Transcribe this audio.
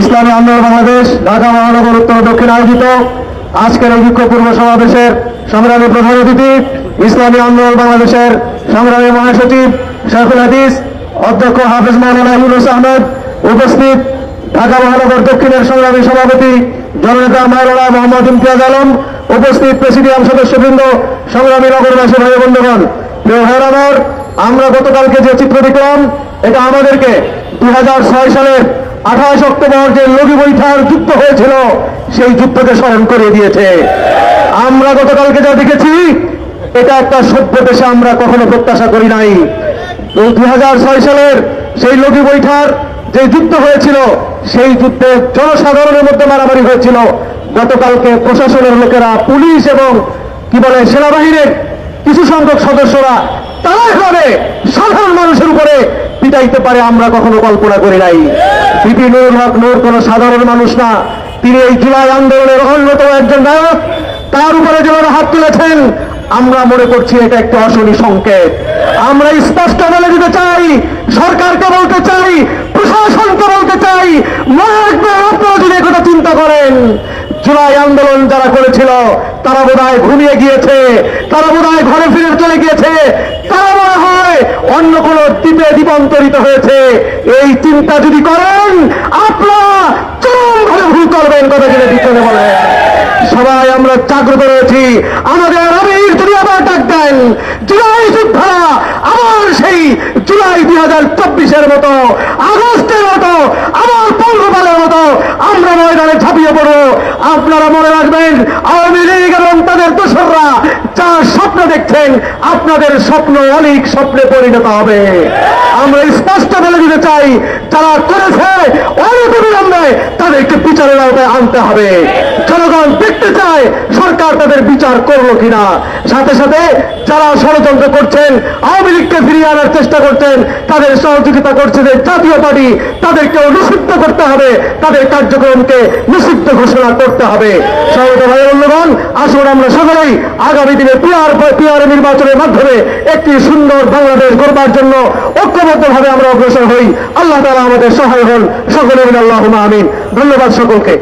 ইসলামী আন্দোলন বাংলাদেশ, ঢাকা মহানগর উত্তর দক্ষিণ আয়োজিত আজকের এই বিক্ষোভ পূর্ব সমাবেশের সংগ্রামী প্রধান অতিথি, ইসলামী আন্দোলন বাংলাদেশের সংগ্রামী মহাসচিব শেখুল হাদিস, অধ্যক্ষ হাফিজ মাওলানা ইউনুস আহমেদ, উপস্থিত ঢাকা মহানগর দক্ষিণের সংগ্রামী সভাপতি জননেতা মাওলানা মোহাম্মদ ইমতিয়াজ আলম, উপস্থিত প্রেসিডিয়াম সদস্যবৃন্দ, সংগ্রামী নগরবাসী ভাই বন্ধুগণ। প্রিয় ভাইয়ের আমরা গতকালকে যে চিত্র দেখলাম, এটা আমাদেরকে দুই হাজার ছয় সালের আঠাশ অক্টোবর যে লগি বৈঠার যুদ্ধ হয়েছিল, সেই যুদ্ধকে স্মরণ করিয়ে দিয়েছে। আমরা গতকালকে যা দেখেছি, এটা একটা সভ্য দেশে আমরা কখনো প্রত্যাশা করি নাই। দুই সালের সেই লগি বৈঠার যে যুদ্ধ হয়েছিল, সেই যুদ্ধে জনসাধারণের মধ্যে মারামারি হয়েছিল। গতকালকে প্রশাসনের লোকেরা, পুলিশ এবং কি বলে, সেনাবাহিনীর কিছু সংখ্যক সদস্যরা, তারা এভাবে সাধারণ মানুষের উপরে পিটাইতে পারে, আমরা কখনো কল্পনা করি নাই। বিপি নুরুল হক নূর কোন সাধারণ মানুষ না। তিনি এই জুলাই আন্দোলনের অন্যতম একজন নায়ক তার উপরে যেভাবে হাত তুলেছেন, আমরা মনে করছি এটা একটা অশনি সংকেত। আমরা স্পষ্ট বলে দিতে চাই, সরকারকে বলতে চাই, প্রশাসনকে বলতে চাই আপনারা যদি একথা চিন্তা করেন। জুলাই আন্দোলন যারা করেছিল, তারা বোধহয় ঘুমিয়ে গিয়েছে, তারা বোধহয় ঘরে ফিরে চলে গিয়েছে, তারা মনে হয় অন্য কোনো দ্বীপে দ্বীপান্তরিত হয়েছে। এই চিন্তা যদি করেন, আপনারা চরমভাবে ভুল করবেন, কথা জেনে পিছনে বলে সবাই আমরা জাগ্রত রয়েছি। আমাদের আমির যদি আবার ডাক দেন। জুলাই যোদ্ধা আবার সেই জুলাই দুই হাজার চব্বিশের মতো, আগস্টের মতো, আবার পঙ্গপালের মতো আমরা ময়দানে ঝাঁপিয়ে পড়ব। আপনারা মনে রাখবেন, আওয়ামী লীগ এবং তাদের দোসররা যা স্বপ্ন দেখছেন, আপনাদের স্বপ্ন অনেক স্বপ্নে পরিণত হবে। আমরা স্পষ্ট বলে দিতে চাই, যারা করেছে অনেক অবিলম্বে, তাদেরকে বিচারের আওতায় আনতে হবে। জনগণ দেখতে চায়, সরকার তাদের বিচার করল কিনা। সাথে সাথে যারা ষড়যন্ত্র করছেন, আওয়ামী লীগকে ফিরিয়ে আনার চেষ্টা করছেন, তাদের সহযোগিতা করছে যে জাতীয় পার্টি, তাদেরকেও নিষিদ্ধ করতে হবে, তাদের কার্যক্রমকে নিষিদ্ধ ঘোষণা করতে হবে। সহজ বন্ধুগণ, আসুন আমরা সকলেই আগামী দিনে পিয়ার পিআর নির্বাচনের মাধ্যমে একটি সুন্দর বাংলাদেশ গড়বার জন্য ঐক্যবদ্ধভাবে আমরা অগ্রসর হই। আল্লাহ তালা আমাদের সহায় হন। সকলে আল্লাহ আমিন। ধন্যবাদ সকলকে।